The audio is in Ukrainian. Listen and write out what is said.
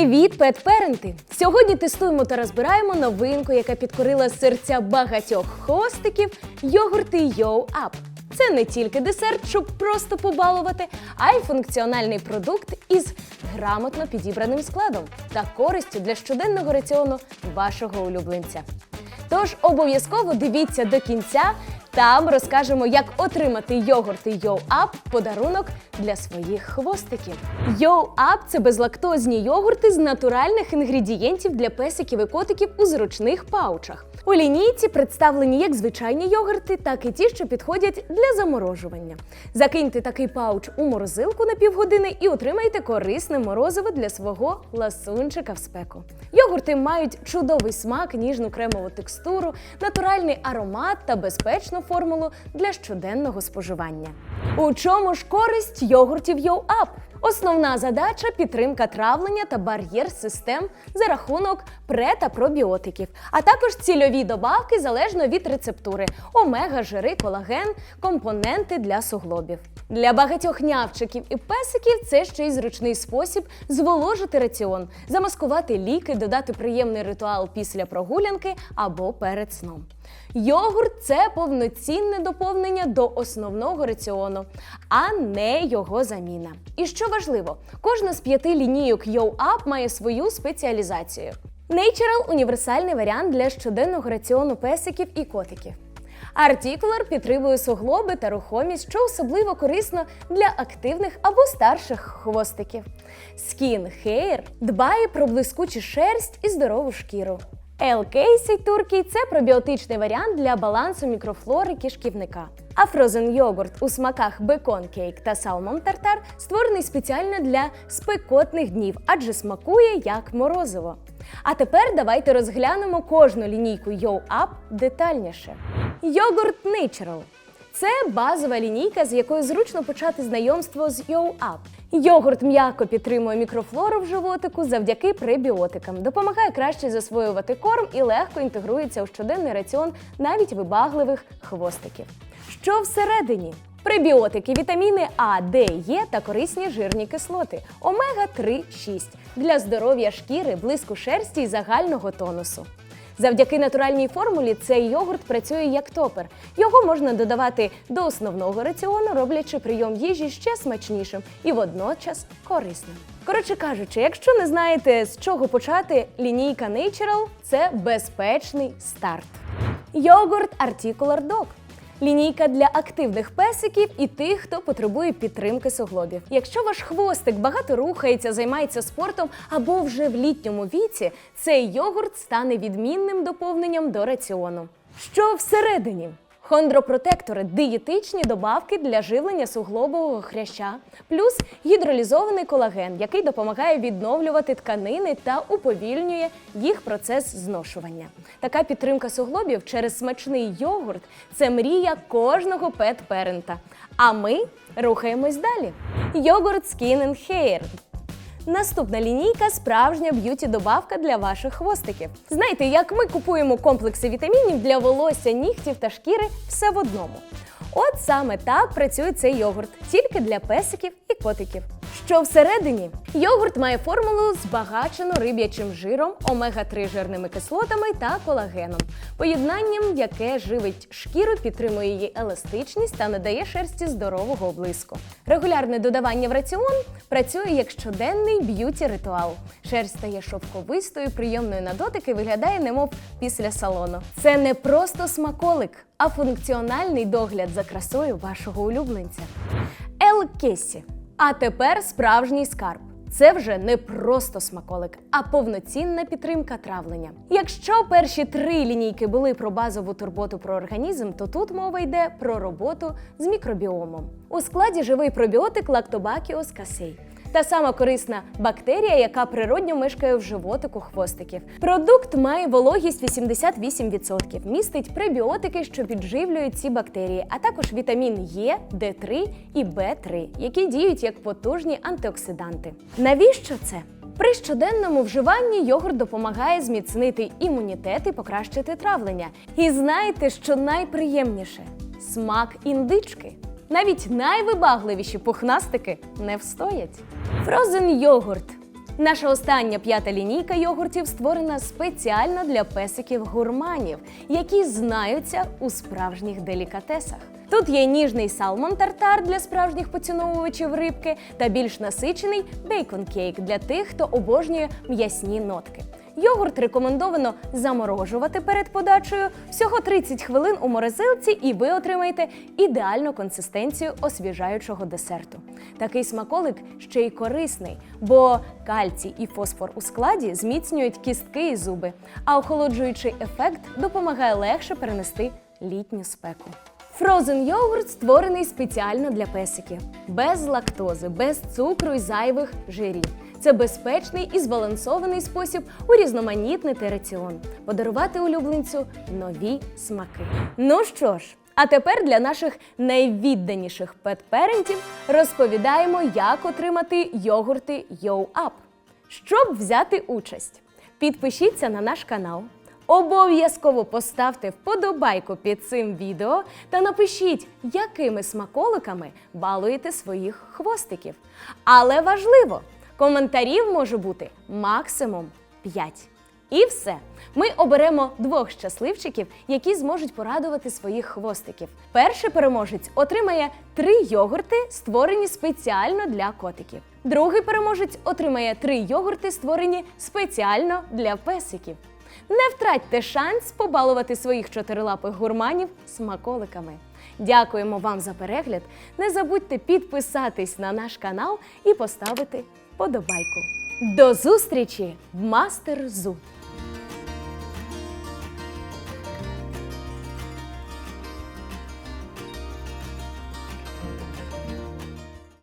Привіт, пет-перенти! Сьогодні тестуємо та розбираємо новинку, яка підкорила серця багатьох хостиків йогурти Yo Up. Це не тільки десерт, щоб просто побалувати, а й функціональний продукт із грамотно підібраним складом та користю для щоденного раціону вашого улюбленця. Тож обов'язково дивіться до кінця. Там розкажемо, як отримати йогурти Yo Up в подарунок для своїх хвостиків. Yo Up – це безлактозні йогурти з натуральних інгредієнтів для песиків і котиків у зручних паучах. У лінійці представлені як звичайні йогурти, так і ті, що підходять для заморожування. Закиньте такий пауч у морозилку на півгодини і отримайте корисне морозиво для свого ласунчика в спеку. Йогурти мають чудовий смак, ніжну кремову текстуру, натуральний аромат та безпечну формулу для щоденного споживання. У чому ж користь йогуртів Yo Up? Основна задача підтримка травлення та бар'єр систем за рахунок пре та пробіотиків, а також цільові добавки залежно від рецептури: омега, жири, колаген, компоненти для суглобів. Для багатьох нявчиків і песиків це ще й зручний спосіб зволожити раціон, замаскувати ліки, додати приємний ритуал після прогулянки або перед сном. Йогурт це повноцінне доповнення до основного раціону, а не його заміна. І що важливо, кожна з п'яти лінійок Yo Up має свою спеціалізацію. Natural – універсальний варіант для щоденного раціону песиків і котиків. Артікулар підтримує суглоби та рухомість, що особливо корисно для активних або старших хвостиків. Skin Hair дбає про блискучу шерсть і здорову шкіру. L-Casey Turkey – це пробіотичний варіант для балансу мікрофлори кишківника. А фрозен йогурт у смаках бекон кейк та салмон тартар створений спеціально для спекотних днів, адже смакує як морозиво. А тепер давайте розглянемо кожну лінійку Yo Up детальніше. Йогурт Natural – це базова лінійка, з якою зручно почати знайомство з Yo Up. Йогурт м'яко підтримує мікрофлору в животику завдяки пребіотикам, допомагає краще засвоювати корм і легко інтегрується у щоденний раціон навіть вибагливих хвостиків. Що всередині? Пребіотики, вітаміни А, Д, Е та корисні жирні кислоти, омега 3, 6 для здоров'я шкіри, блиску шерсті і загального тонусу. Завдяки натуральній формулі цей йогурт працює як топер. Його можна додавати до основного раціону, роблячи прийом їжі ще смачнішим і водночас корисним. Коротше кажучи, якщо не знаєте з чого почати, лінійка Natural – це безпечний старт. Йогурт Articular Dog Лінійка для активних песиків і тих, хто потребує підтримки суглобів. Якщо ваш хвостик багато рухається, займається спортом або вже в літньому віці, цей йогурт стане відмінним доповненням до раціону. Що всередині? Хондропротектори дієтичні добавки для живлення суглобового хряща, плюс гідролізований колаген, який допомагає відновлювати тканини та уповільнює їх процес зношування. Така підтримка суглобів через смачний йогурт це мрія кожного пет-перента. А ми рухаємось далі. Йогурт Skin and Hair Наступна лінійка справжня б'юті-добавка для ваших хвостиків. Знаєте, як ми купуємо комплекси вітамінів для волосся, нігтів та шкіри все в одному. От саме так працює цей йогурт, тільки для песиків і котиків. Що всередині? Йогурт має формулу збагачену риб'ячим жиром, омега-3 жирними кислотами та колагеном, поєднанням, яке живить шкіру, підтримує її еластичність та надає шерсті здорового блиску. Регулярне додавання в раціон працює як щоденний б'юті-ритуал. Шерсть стає шовковистою, приємною на дотик і виглядає немов після салону. Це не просто смаколик, а функціональний догляд за красою вашого улюбленця. Ел Кесі. А тепер справжній скарб. Це вже не просто смаколик, а повноцінна підтримка травлення. Якщо перші три лінійки були про базову турботу про організм, то тут мова йде про роботу з мікробіомом. У складі живий пробіотик Lactobacillus casei. Та сама корисна бактерія, яка природньо мешкає в животику хвостиків. Продукт має вологість 88%, містить пребіотики, що підживлюють ці бактерії, а також вітамін Е, Д3 і В3, які діють як потужні антиоксиданти. Навіщо це? При щоденному вживанні йогурт допомагає зміцнити імунітет і покращити травлення. І знаєте, що найприємніше смак індички. Навіть найвибагливіші пухнастики не встоять. Фрозен йогурт Наша остання п'ята лінійка йогуртів створена спеціально для песиків-гурманів, які знаються у справжніх делікатесах. Тут є ніжний салмон тартар для справжніх поціновувачів рибки та більш насичений бейкон кейк для тих, хто обожнює м'ясні нотки. Йогурт рекомендовано заморожувати перед подачею всього 30 хвилин у морозилці, і ви отримаєте ідеальну консистенцію освіжаючого десерту. Такий смаколик ще й корисний, бо кальцій і фосфор у складі зміцнюють кістки і зуби, а охолоджуючий ефект допомагає легше перенести літню спеку. Фрозен йогурт створений спеціально для песиків, без лактози, без цукру і зайвих жирів. Це безпечний і збалансований спосіб урізноманітнити раціон, подарувати улюбленцю нові смаки. Ну що ж, а тепер для наших найвідданіших пет-перентів розповідаємо, як отримати йогурти YoUp. Щоб взяти участь, підпишіться на наш канал. Обов'язково поставте вподобайку під цим відео та напишіть, якими смаколиками балуєте своїх хвостиків. Але важливо, коментарів може бути максимум 5. І все. Ми оберемо двох щасливчиків, які зможуть порадувати своїх хвостиків. Перший переможець отримає три йогурти, створені спеціально для котиків. Другий переможець отримає три йогурти, створені спеціально для песиків. Не втратьте шанс побалувати своїх чотирилапих гурманів смаколиками. Дякуємо вам за перегляд. Не забудьте підписатись на наш канал і поставити подобайку. До зустрічі в Мастер Зу!